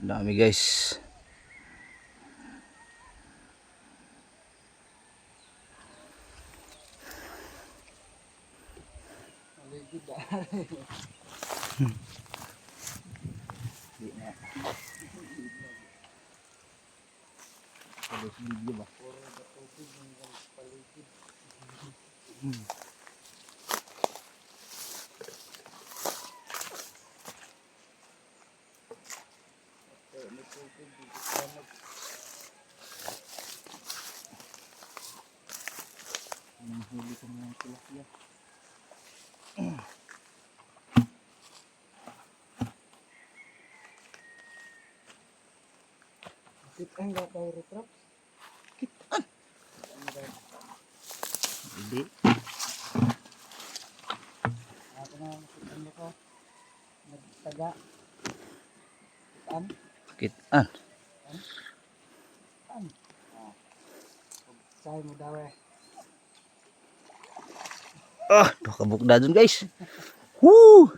Dami guys. Maligid huli ko mga tilapia? Bakit ang gataw retraps? Kitaan. Hindi. Ako na, kitan mo ko. Nagtaga. Kitaan. Kitan. Ah. Pagsahay mo daw eh. Ah, duha ka bukda dun guys. Woo!